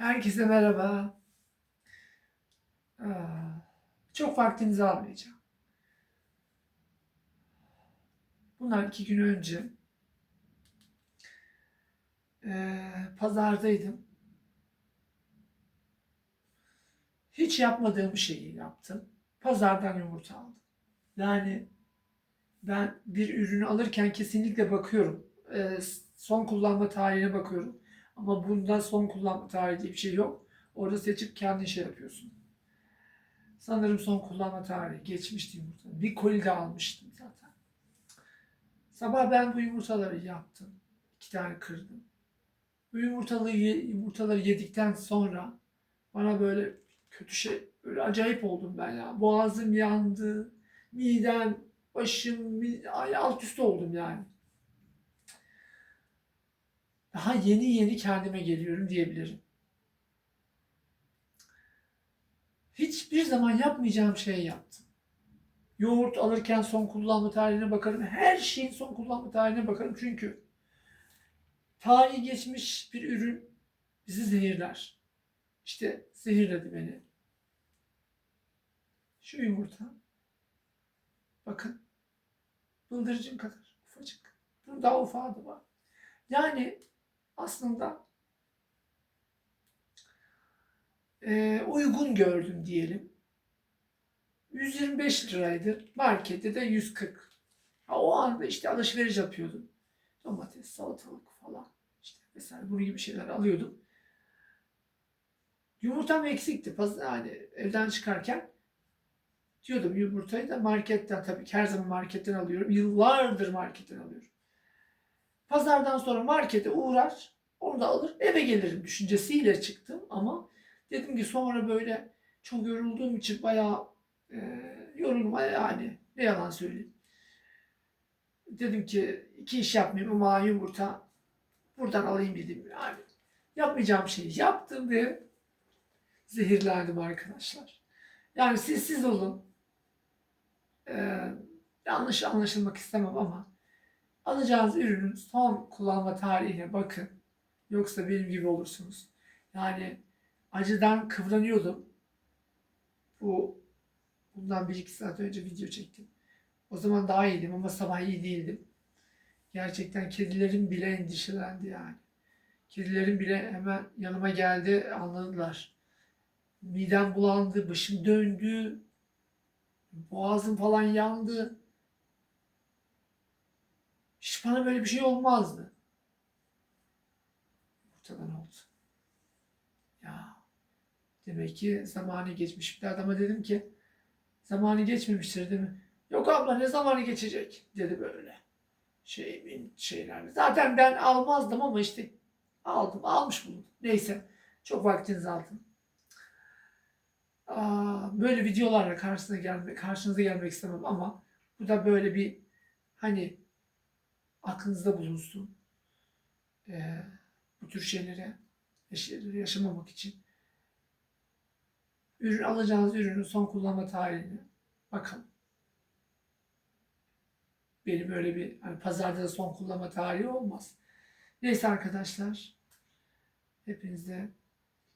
Herkese merhaba. Çok vaktinizi almayacağım. Bunlar iki gün önce eee, pazardaydım. Hiç yapmadığım şeyi yaptım. Pazardan yumurta aldım. Yani ben bir ürünü alırken kesinlikle bakıyorum. Eee, son kullanma tarihine bakıyorum. Ama bunda son kullanma tarihi diye bir şey yok. Orada seçip kendin şey yapıyorsun. Sanırım son kullanma tarihi geçmişti yumurta. Bir koli de almıştım zaten. Sabah ben bu yumurtaları yaptım. İki tane kırdım. Bu yumurtaları, yumurtaları yedikten sonra bana böyle kötü şey, böyle acayip oldum ben ya. Boğazım yandı, midem, başım, alt üst oldum yani. Daha yeni yeni kendime geliyorum diyebilirim. Hiçbir zaman yapmayacağım şeyi yaptım. Yoğurt alırken son kullanma tarihine bakarım. Her şeyin son kullanma tarihine bakarım. Çünkü tarihi geçmiş bir ürün bizi zehirler. İşte zehirledi beni. Şu yumurta. Bakın. Bıldırcın kadar ufacık. Bunun daha ufağı da var. Yani aslında e, uygun gördüm diyelim. 125 liraydı. Markette de 140. Ha, o anda işte alışveriş yapıyordum. Domates, salatalık falan. İşte mesela bunun gibi şeyler alıyordum. Yumurtam eksikti. Paz- Yani evden çıkarken diyordum yumurtayı da marketten tabii ki her zaman marketten alıyorum. Yıllardır marketten alıyorum. Pazardan sonra markete uğrar, onu da alır, eve gelirim düşüncesiyle çıktım ama dedim ki sonra böyle çok yorulduğum için bayağı e, yoruldum yani ne yalan söyleyeyim. Dedim ki iki iş yapmayayım ama yumurta buradan alayım dedim yani. Yapmayacağım şeyi yaptım ve zehirlendim arkadaşlar. Yani siz siz olun. Ee, yanlış anlaşılmak istemem ama alacağınız ürünün son kullanma tarihine bakın. Yoksa benim gibi olursunuz. Yani acıdan kıvranıyordum. Bu bundan bir iki saat önce video çektim. O zaman daha iyiydim ama sabah iyi değildim. Gerçekten kedilerim bile endişelendi yani. Kedilerim bile hemen yanıma geldi anladılar. Midem bulandı, başım döndü, boğazım falan yandı. Bana böyle bir şey olmazdı. Ortadan oldu. Ya demek ki zamanı geçmiş. Bir adama dedim ki zamanı geçmemiştir değil mi? Yok abla ne zamanı geçecek dedi böyle. Şeyimin şeylerle. Zaten ben almazdım ama işte aldım. Almış bulundum. Neyse. Çok vaktinizi aldım. Aa, böyle videolarla karşısına gelme, karşınıza gelmek istemem ama bu da böyle bir hani aklınızda bulunsun. Ee, bu tür şeylere şeyleri yaşamamak için. Ürün alacağınız ürünün son kullanma tarihine bakın. Benim öyle bir hani pazarda da son kullanma tarihi olmaz. Neyse arkadaşlar. Hepinize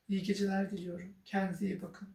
iyi geceler diliyorum. Kendinize iyi bakın.